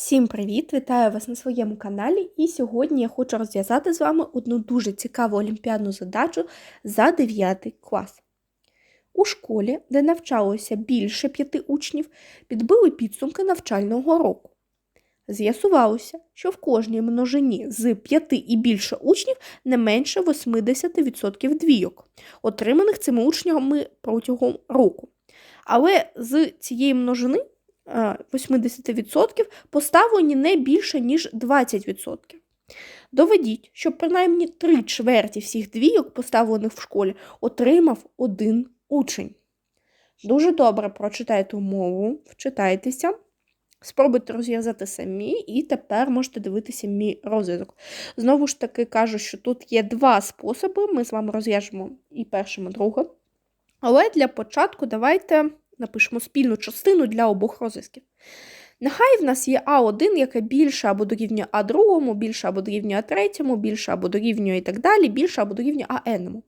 Всім привіт! Вітаю вас на своєму каналі. І сьогодні я хочу розв'язати з вами одну дуже цікаву олімпіадну задачу за 9 клас. У школі, де навчалося більше п'яти учнів, підбили підсумки навчального року. З'ясувалося, що в кожній множині з п'яти і більше учнів не менше 80% двійок, отриманих цими учнями протягом року. Але з цієї множини 80% поставлені не більше, ніж 20%. Доведіть, що принаймні три чверті всіх двійок, поставлених в школі, отримав один учень. Дуже добре прочитайте умову, вчитайтеся, спробуйте розв'язати самі, і тепер можете дивитися мій розв'язок. Знову ж таки, кажу, що тут є два способи. Ми з вами розв'яжемо і першим, і другим. Але для початку давайте напишемо спільну частину для обох розв'язків. Нехай в нас є А1, яке більше або дорівнює А2, більше або дорівнює А3, більше або дорівнює і так далі, більше або дорівнює АН.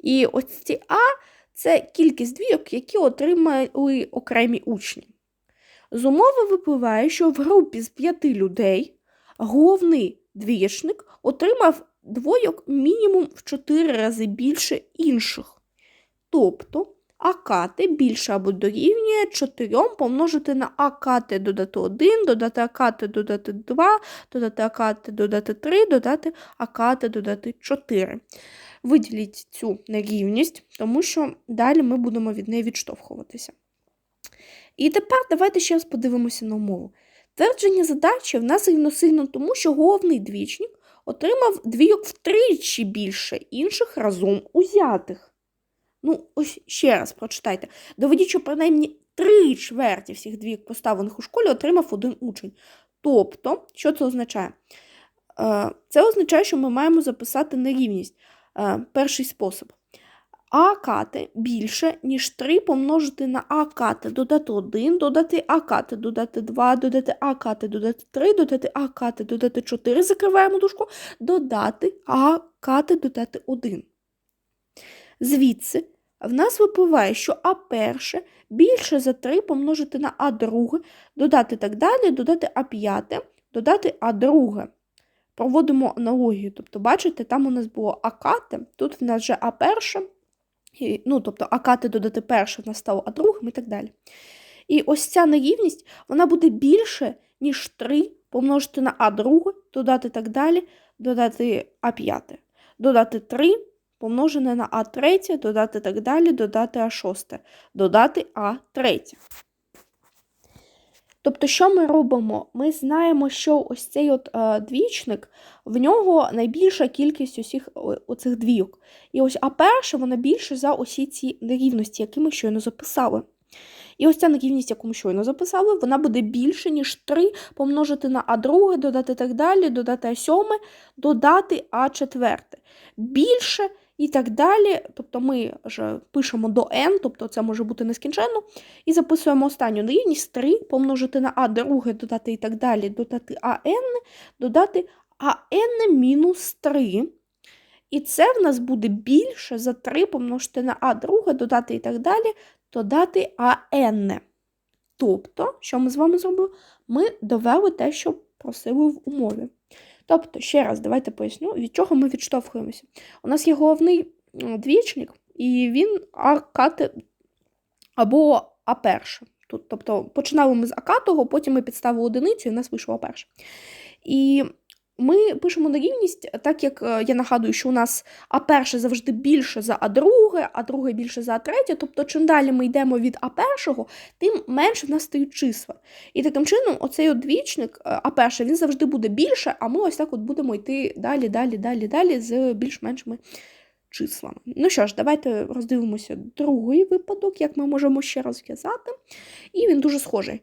І ось ці А це кількість двійок, які отримали окремі учні. З умови випливає, що в групі з п'яти людей головний двічник отримав двойок мінімум в 4 рази більше інших. Тобто а кати більше або дорівнює 4 помножити на а кати додати 1, додати а кати додати 2, додати а кати додати 3, додати а кати додати 4. Виділіть цю нерівність, тому що далі ми будемо від неї відштовхуватися. І тепер давайте ще раз подивимося на умову. Твердження задачі в нас рівносильно тому, що головний двічник отримав двійок втричі більше інших разом узятих. Ну, ось ще раз прочитайте. Доведіть, що принаймні три чверті всіх двійок, поставлених у школі, отримав один учень. Тобто, що це означає? Е, це означає, що ми маємо записати нерівність. Е, перший спосіб. А кати більше, ніж 3 помножити на А кати, додати 1, додати А кати, додати 2, додати А кати, додати 3, додати А кати, додати 4, закриваємо дужку, додати А кати, додати 1. Звідси в нас випливає, що А перше більше за 3 помножити на А друге, додати так далі, додати А п'яте, додати А друге. Проводимо аналогію. Тобто, бачите, там у нас було А кате, тут в нас вже А перше, ну, тобто А додати перше, в нас стало А другим і так далі. І ось ця нерівність вона буде більше, ніж 3 помножити на А друге, додати так далі, додати А п'яте, додати 3 помножене на А3, додати так далі, додати А6, додати А3. Тобто, що ми робимо? Ми знаємо, що ось цей от е, двічник, в нього найбільша кількість усіх оцих двійок. І ось А перше, вона більше за усі ці нерівності, які ми щойно записали. І ось ця нерівність, яку ми щойно записали, вона буде більше, ніж 3 помножити на А2, додати так далі, додати А7, додати А4. Більше і так далі. Тобто ми вже пишемо до n, тобто це може бути нескінченно, і записуємо останню нерівність 3 помножити на а друге, додати і так далі, додати АН, додати АН мінус 3. І це в нас буде більше за 3 помножити на а друге, додати і так далі, додати АН. Тобто, що ми з вами зробили? Ми довели те, що просили в умові. Тобто, ще раз, давайте поясню, від чого ми відштовхуємося. У нас є головний двічник, і він А-кати або А1. Тобто починали ми з А-катого, потім ми підставили одиницю, і в нас вийшло А1. І ми пишемо нерівність, так як е, я нагадую, що у нас А перше завжди більше за А друге, а друге більше за А третє. Тобто, чим далі ми йдемо від А першого, тим менше в нас стають числа. І таким чином, оцей двічник е, А перше, він завжди буде більше, а ми ось так от будемо йти далі, далі, далі, далі з більш-меншими числами. Ну що ж, давайте роздивимося другий випадок, як ми можемо ще розв'язати. І він дуже схожий.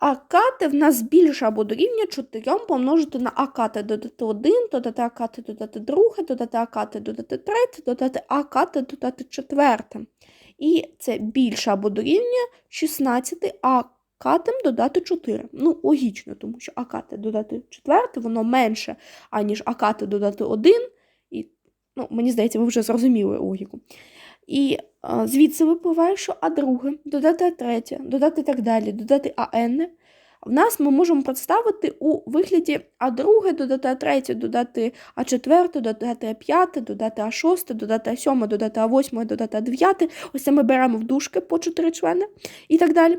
А кати в нас більше або дорівнює 4 помножити на а кати додати 1, додати а кати додати 2, додати а кати додати 3, додати а кати додати 4. І це більше або дорівнює 16 а катем додати 4. Ну, логічно, тому що а кати додати 4, воно менше, аніж а кати додати 1. І, ну, Мені здається, ви вже зрозуміли логіку. І звідси випливає, що А друге, додати А третє, додати так далі, додати АН, в нас ми можемо представити у вигляді А2 додати А3, додати А4, додати А5, додати А6, додати А7, додати А8, додати А9. Ось це ми беремо в дужки по 4 члени і так далі.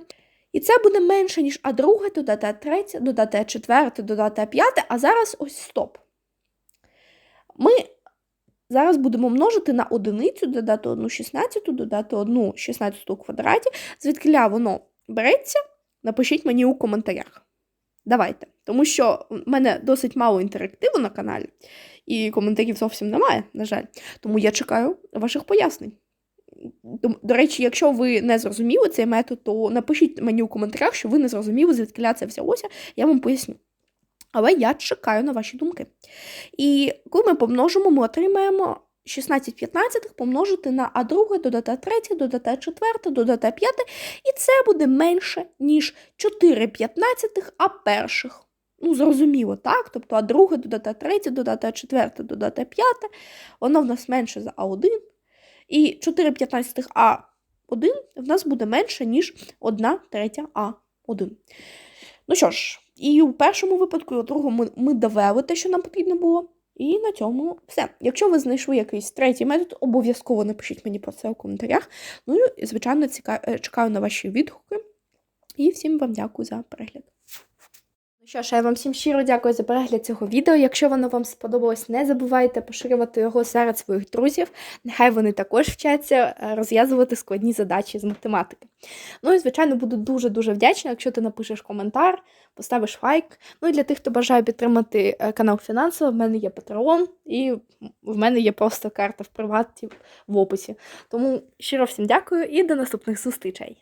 І це буде менше, ніж А2, додати А3, додати А4, додати А5, а зараз ось стоп. Ми зараз будемо множити на одиницю, додати одну 16, додати одну 16 у квадраті. Звідкиля воно береться, напишіть мені у коментарях. Давайте. Тому що в мене досить мало інтерактиву на каналі, і коментарів зовсім немає, на жаль. Тому я чекаю ваших пояснень. До речі, якщо ви не зрозуміли цей метод, то напишіть мені у коментарях, що ви не зрозуміли, звідки це взялося, я вам поясню. Але я чекаю на ваші думки. І коли ми помножимо, ми отримаємо 16 15 помножити на А2, додати А3, додати А4, додати А5, і це буде менше, ніж 4 15 А перших. Ну, зрозуміло, так? Тобто А2 додати А3, додати А4, додати А5, воно в нас менше за А1. І 4 15 А1 в нас буде менше, ніж 1 третя А1. Ну що ж, і у першому випадку, і у другому ми, довели те, що нам потрібно було. І на цьому все. Якщо ви знайшли якийсь третій метод, обов'язково напишіть мені про це у коментарях. Ну і, звичайно, е, чекаю на ваші відгуки. І всім вам дякую за перегляд. Ну що ж, я вам всім щиро дякую за перегляд цього відео. Якщо воно вам сподобалось, не забувайте поширювати його серед своїх друзів. Нехай вони також вчаться е, розв'язувати складні задачі з математики. Ну і, звичайно, буду дуже-дуже вдячна, якщо ти напишеш коментар, поставиш лайк. Ну і для тих, хто бажає підтримати е, канал фінансово, в мене є Patreon, і в мене є просто карта в приваті в описі. Тому щиро всім дякую і до наступних зустрічей!